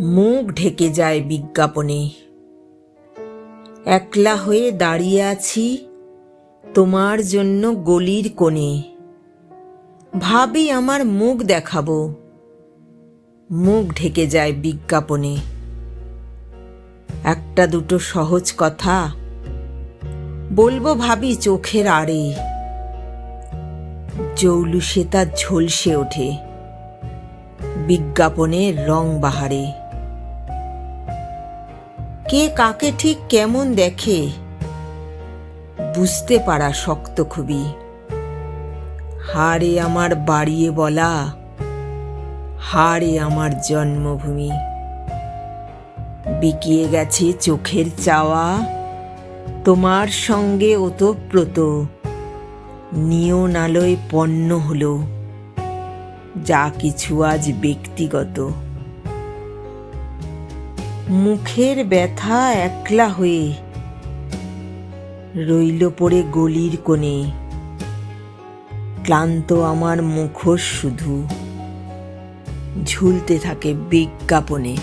মুখ ঢেকে যায় বিজ্ঞাপনে। একলা হয়ে দাঁড়িয়ে আছি তোমার জন্য গলির কোণে। ভাবি আমার মুখ দেখাবো। মুখ ঢেকে যায় বিজ্ঞাপনে। একটা দুটো সহজ কথা বলব ভাবি চোখের আড়ে। জৌলুসে তা ঝলসে ওঠে। বিজ্ঞাপনের রং বাহারে। কে কাকে ঠিক কেমন দেখে, বুঝতে পারা শক্ত খুবই হারে আমার বাড়িয়ে বলা হারে আমার জন্মভূমি। বিকিয়ে গেছে চোখের চাওয়া, তোমার সঙ্গে ওতপ্রোত। নিয়ন আলোয় পণ্য হলো। যা কিছু আজ ব্যক্তিগত। মুখের ব্যথা একলা হয়ে রইল পড়ে গলির কোণে। ক্লান্ত আমার মুখোশ শুধু, ঝুলতে থাকে বিজ্ঞাপনে।